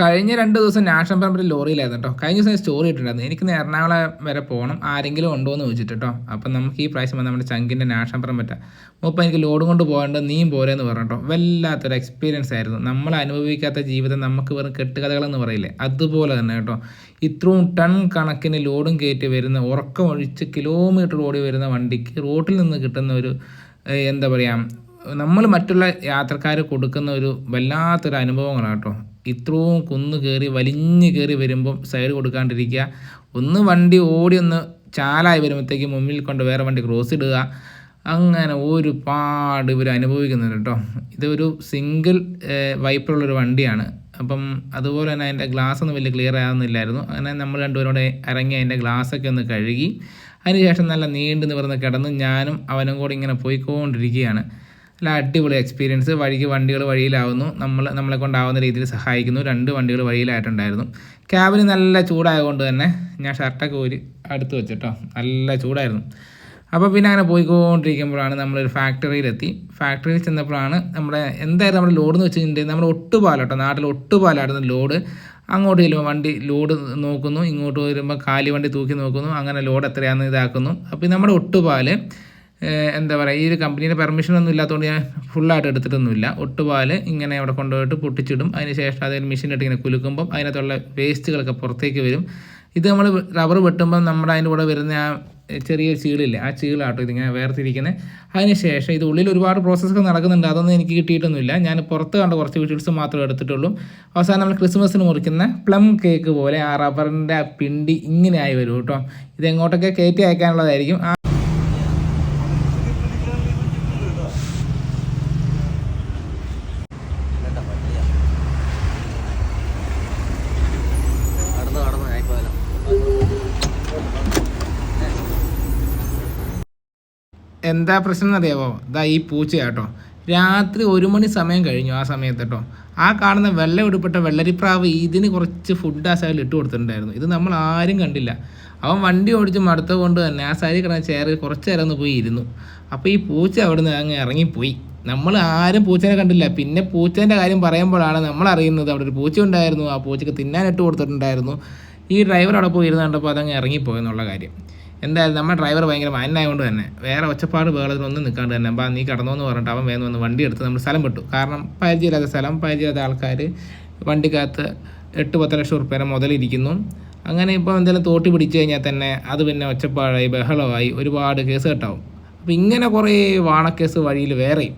കഴിഞ്ഞ രണ്ട് ദിവസം നാഷണൽ പറമ്പിൽ ലോറിയിലായിരുന്നു കേട്ടോ കഴിഞ്ഞ ദിവസം സ്റ്റോറി ഇട്ടിട്ടുണ്ടായിരുന്നു. എനിക്ക് എറണാകുളം വരെ പോകണം ആരെങ്കിലും ഉണ്ടോ എന്ന് ചോദിച്ചിട്ട് അപ്പം നമുക്ക് ഈ പ്രാവശ്യം നമ്മുടെ ചങ്കിന്റെ നാഷണൽ പറമ്പ് പറ്റാം. മുപ്പം എനിക്ക് ലോഡ് കൊണ്ട് പോകേണ്ട നീയും പോരെന്ന് പറഞ്ഞു വല്ലാത്തൊരു എക്സ്പീരിയൻസ് ആയിരുന്നു. നമ്മൾ അനുഭവിക്കാത്ത ജീവിതം നമുക്ക് വെറും കെട്ടുകഥകളെന്ന് പറയില്ലേ? അതുപോലെ തന്നെ കേട്ടോ ഇത്രയും ടൺ കണക്കിന് ലോഡും കയറ്റി വരുന്ന ഉറക്കം ഒഴിച്ച് കിലോമീറ്റർ ഓടി വരുന്ന വണ്ടിക്ക് റോട്ടിൽ നിന്ന് കിട്ടുന്ന ഒരു എന്താ പറയുക നമ്മൾ മറ്റുള്ള യാത്രക്കാർ കൊടുക്കുന്ന ഒരു വല്ലാത്തൊരു അനുഭവങ്ങളാണ് കേട്ടോ ഇത്രയും കുന്ന് കയറി വലിഞ്ഞ് കയറി വരുമ്പം സൈഡ് കൊടുക്കാണ്ടിരിക്കുക. ഒന്ന് വണ്ടി ഓടി ഒന്ന് ചാലായി വരുമ്പോഴത്തേക്ക് മുമ്പിൽ കൊണ്ട് വേറെ വണ്ടി ക്രോസ് ഇടുക. അങ്ങനെ ഒരുപാട് ഇവർ അനുഭവിക്കുന്നുണ്ട് കേട്ടോ. ഇതൊരു സിംഗിൾ വൈപ്പറുള്ളൊരു വണ്ടിയാണ്. അപ്പം അതുപോലെ തന്നെ അതിന്റെ ഗ്ലാസ് ഒന്നും വലിയ ക്ലിയർ ആകുന്നില്ലായിരുന്നു അങ്ങനെ നമ്മൾ രണ്ടുപേരോടെ ഇറങ്ങി അതിന്റെ ഗ്ലാസ്സൊക്കെ ഒന്ന് കഴുകി. അതിനുശേഷം നല്ല നീണ്ടു നിവർന്ന് കിടന്ന് ഞാനും അവനും കൂടി ഇങ്ങനെ പോയിക്കൊണ്ടിരിക്കുകയാണ്. നല്ല അടിപൊളി എക്സ്പീരിയൻസ് വഴിക്ക് വണ്ടികൾ വഴിയിലാവുന്നു. നമ്മൾ നമ്മളെ കൊണ്ടാവുന്ന രീതിയിൽ സഹായിക്കുന്നു. രണ്ട് വണ്ടികൾ വഴിയിലായിട്ടുണ്ടായിരുന്നു. ക്യാബിന് നല്ല ചൂടായതുകൊണ്ട് തന്നെ ഞാൻ ഷർട്ടൊക്കെ ഊരി അടുത്ത് വെച്ചിട്ടോ. നല്ല ചൂടായിരുന്നു. അപ്പോൾ പിന്നെ അങ്ങനെ പോയിക്കൊണ്ടിരിക്കുമ്പോഴാണ് നമ്മളൊരു ഫാക്ടറിയിലെത്തി ഫാക്ടറിയിൽ ചെന്നപ്പോഴാണ് നമ്മുടെ എന്തായാലും നമ്മുടെ ലോഡ് എന്ന് വെച്ചിട്ടുണ്ടെങ്കിൽ നമ്മുടെ ഒട്ടുപാലോട്ടോ. നാട്ടിൽ ഒട്ടുപാലായിരുന്നു ലോഡ് അങ്ങോട്ട് ചെല്ലുമ്പോൾ വണ്ടി ലോഡ് നോക്കുന്നു. ഇങ്ങോട്ട് വരുമ്പോൾ കാലി വണ്ടി തൂക്കി നോക്കുന്നു. അങ്ങനെ ലോഡ് എത്രയാണെന്ന് ഇതാക്കുന്നു. അപ്പോൾ നമ്മുടെ ഒട്ടുപാൽ എന്താ പറയുക ഈ ഒരു കമ്പനിയുടെ പെർമിഷനൊന്നും ഇല്ലാത്തതുകൊണ്ട് ഞാൻ ഫുള്ളായിട്ട് എടുത്തിട്ടൊന്നുമില്ല. ഒട്ടുപാൽ ഇങ്ങനെ അവിടെ കൊണ്ടുപോയിട്ട് പൊട്ടിച്ചിടും. അതിന് ശേഷം അതിൽ മെഷീനിട്ട് ഇങ്ങനെ കുലുക്കുമ്പം അതിനകത്തുള്ള വേസ്റ്റുകളൊക്കെ പുറത്തേക്ക് വരും. ഇത് നമ്മൾ റബ്ബർ വെട്ടുമ്പം നമ്മുടെ അതിന്റെ കൂടെ വരുന്ന ആ ചെറിയ ചീളില്ലേ ആ ചീളാട്ടോ ഇതിങ്ങനെ വേർതിരിക്കുന്നത് അതിന് ശേഷം ഇത് ഉള്ളിൽ ഒരുപാട് പ്രോസസ്സൊക്കെ നടക്കുന്നുണ്ട്. അതൊന്നും എനിക്ക് കിട്ടിയിട്ടൊന്നുമില്ല. ഞാൻ പുറത്ത് കണ്ട കുറച്ച് വിഷ്വൽസ് മാത്രമേ എടുത്തിട്ടുള്ളൂ. അവസാനം നമ്മൾ ക്രിസ്മസിന് മുറിക്കുന്ന പ്ലം കേക്ക് പോലെ ആ റബ്ബറിന്റെ പിണ്ടി ഇങ്ങനെ ആയി വരും കേട്ടോ. ഇതെങ്ങോട്ടൊക്കെ കയറ്റി അയക്കാനുള്ളതായിരിക്കും. എന്താ പ്രശ്നം എന്നറിയാമോ ഇതാ ഈ പൂച്ച കേട്ടോ രാത്രി ഒരു മണി സമയം കഴിഞ്ഞു ആ സമയത്ത് കേട്ടോ. ആ കാണുന്ന വെള്ള ഉടുപ്പിട്ട വെള്ളരിപ്രാവ് ഇതിന് കുറച്ച് ഫുഡ് ആ സൈഡിൽ ഇട്ട് കൊടുത്തിട്ടുണ്ടായിരുന്നു. ഇത് നമ്മൾ ആരും കണ്ടില്ല. അവൻ വണ്ടി ഓടിച്ച് മടുത്ത കൊണ്ട് തന്നെ ആ സൈഡിൽ കിടന്ന ചെയറിൽ കുറച്ച് നേരം ഒന്ന് പോയി ഇരുന്നു. അപ്പോൾ ഈ പൂച്ച അവിടെ നിന്ന് അങ്ങ് ഇറങ്ങിപ്പോയി. നമ്മൾ ആരും പൂച്ചനെ കണ്ടില്ല. പിന്നെ പൂച്ചേന്റെ കാര്യം പറയുമ്പോഴാണ് നമ്മൾ അറിയുന്നത്. അവിടെ ഒരു പൂച്ച ഉണ്ടായിരുന്നു. ആ പൂച്ചക്ക് തിന്നാനിട്ട് കൊടുത്തിട്ടുണ്ടായിരുന്നു. ഈ ഡ്രൈവർ അവിടെ പോയി ഇരുന്ന് കണ്ടപ്പോൾ അതങ്ങ് ഇറങ്ങിപ്പോയെന്നുള്ള കാര്യം. എന്തായാലും നമ്മുടെ ഡ്രൈവർ ഭയങ്കര മാനായതുകൊണ്ട് തന്നെ വേറെ ഒച്ചപ്പാട് ബഹളത്തിനൊന്നും നിൽക്കാണ്ട് തന്നെ അപ്പം നീ കടന്നോന്ന് പറഞ്ഞിട്ട് അവൻ വേഗം വന്ന് വണ്ടി എടുത്ത് നമ്മൾ സ്ഥലം വിട്ടു. കാരണം പരിചയമില്ലാത്ത സ്ഥലം പരിചയമില്ലാത്ത ആൾക്കാർ വണ്ടിക്കകത്ത് എട്ട് പത്ത് ലക്ഷം റുപ്യേനെ മുതലിരിക്കുന്നു. അങ്ങനെ ഇപ്പോൾ എന്തെങ്കിലും തോട്ടി പിടിച്ചു കഴിഞ്ഞാൽ തന്നെ അത് പിന്നെ ഒച്ചപ്പാടായി ബഹളമായി ഒരുപാട് കേസ് കേട്ടാവും. അപ്പോൾ ഇങ്ങനെ കുറേ വാണക്കേസ് വഴിയിൽ വേറെയും.